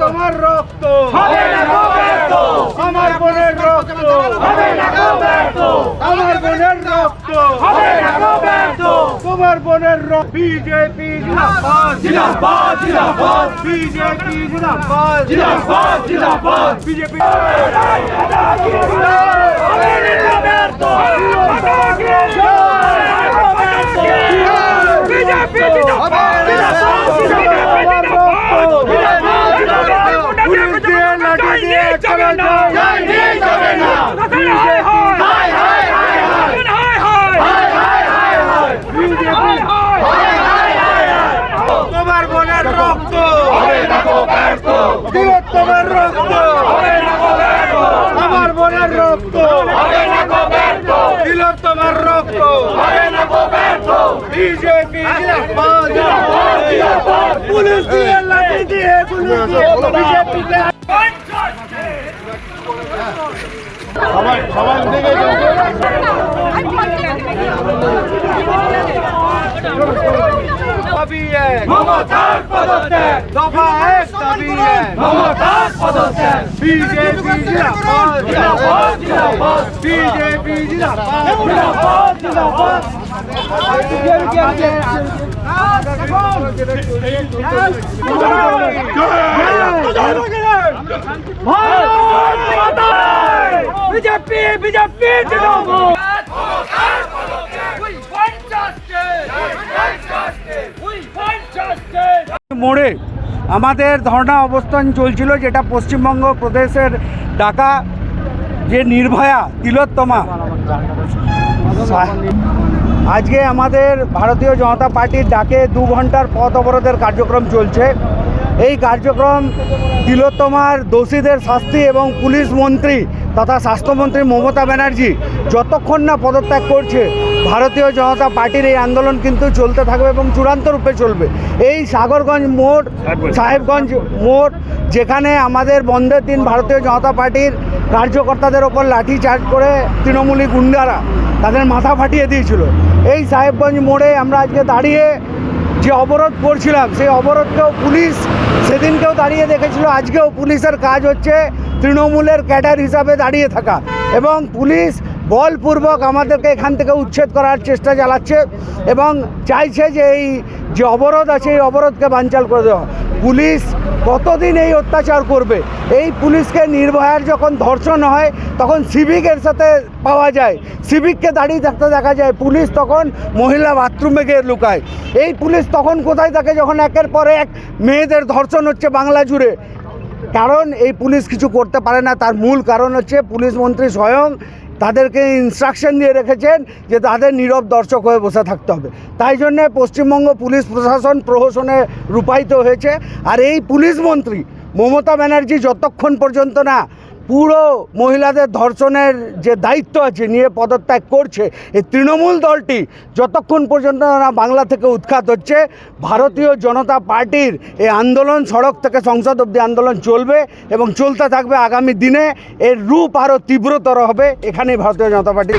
তোমার রক্ত হবে না ব্যর্থ আমার বোনের রক্ত। হবে না ব্যর্থ আমার বোনের রক্ত। হবে না ব্যর্থ তোমার বোনের রক্ত। বিজেপি জিন্দাবাদ। জিন্দাবাদ জিন্দাবাদ। বিজেপি জিন্দাবাদ। জিন্দাবাদ জিন্দাবাদ। বিজেপি। হবে না ব্যর্থ বিজেপি জিন্দাবাদ পুলিশ দিয়ে লাঠি দিয়ে চলে যায় যাবে না হাই হাই হাই তোমার বোনের রক্ত। তোমার রক্ত। আমার বোনের রক্ত। দিল তোমার রক্ত। বিজেপি পুলিশ দিয়ে লাঠি দিয়ে পুলিশ দিয়ে বিজেপিকে সবাই মমতার পদত্যাগ দফা এক দাবি বিজেপি বিজেপি জিন্দাবাদ বিজেপি বিজেপি মোড়ে আমাদের ধর্ণা অবস্থান চলছিল যেটা পশ্চিমবঙ্গ প্রদেশের ডাকা যে নির্ভয়া তিলোত্তমা। আজকে আমাদের ভারতীয় জনতা পার্টির ডাকে দু ঘণ্টার পথ অবরোধের কার্যক্রম চলছে। এই কার্যক্রম তিলোত্তমার দোষীদের শাস্তি এবং পুলিশ মন্ত্রী তথা স্বাস্থ্যমন্ত্রী মমতা ব্যানার্জি যতক্ষণ না পদত্যাগ করছে ভারতীয় জনতা পার্টির এই আন্দোলন কিন্তু চলতে থাকবে এবং চূড়ান্ত রূপে চলবে। এই সাগরগঞ্জ মোড় সাহেবগঞ্জ। মোড় যেখানে আমাদের বন্ধের দিন ভারতীয় জনতা পার্টির কার্যকর্তাদের ওপর লাঠি চার্জ করে তৃণমূলী গুন্ডারা তাদের মাথা ফাটিয়ে দিয়েছিল। এই সাহেবগঞ্জ মোড়ে আমরা আজকে দাঁড়িয়ে যে অবরোধ করছিলাম সেই অবরোধকেও পুলিশ সেদিনকেও দাঁড়িয়ে দেখেছিল আজকেও পুলিশের কাজ হচ্ছে তৃণমূলের ক্যাডার হিসাবে দাঁড়িয়ে থাকা এবং পুলিশ বলপূর্বক আমাদেরকে এখান থেকে উচ্ছেদ করার চেষ্টা চালাচ্ছে এবং চাইছে যে এই যে অবরোধ আছে, এই অবরোধকে বানচাল করে দেওয়া পুলিশ কতদিন এই অত্যাচার করবে? এই পুলিশকে নির্ভয়ার যখন ধর্ষণ হয়, তখন সিভিকের সাথে পাওয়া যায়। সিভিককে দাঁড়িয়ে থাকতে দেখা যায়, পুলিশ তখন মহিলা বাথরুমে গিয়ে লুকায়। এই পুলিশ তখন কোথায় থাকে? যখন একের পর এক মেয়েদের ধর্ষণ হচ্ছে বাংলা জুড়ে। কারণ এই পুলিশ কিছু করতে পারে না। তার মূল কারণ হচ্ছে পুলিশ মন্ত্রী স্বয়ং তাদেরকে ইনস্ট্রাকশন দিয়ে রেখেছেন যে তাদের নীরব দর্শক হয়ে বসে থাকতে হবে। তাই জন্যে পশ্চিমবঙ্গ পুলিশ প্রশাসন প্রহসনে রূপায়িত হয়েছে। আর এই পুলিশ মন্ত্রী মমতা ব্যানার্জি যতক্ষণ পর্যন্ত না পুরো মহিলাদের ধর্ষণের যে দায়িত্ব আছে, নিয়ে পদত্যাগ করছে, এই তৃণমূল দলটি যতক্ষণ পর্যন্ত না বাংলা থেকে উৎখাত হচ্ছে, ভারতীয় জনতা পার্টির এই আন্দোলন, সড়ক থেকে সংসদ অব্দি আন্দোলন চলবে এবং চলতে থাকবে আগামী দিনে। এর রূপ আরও তীব্রতর হবে। এখানেই ভারতীয় জনতা পার্টি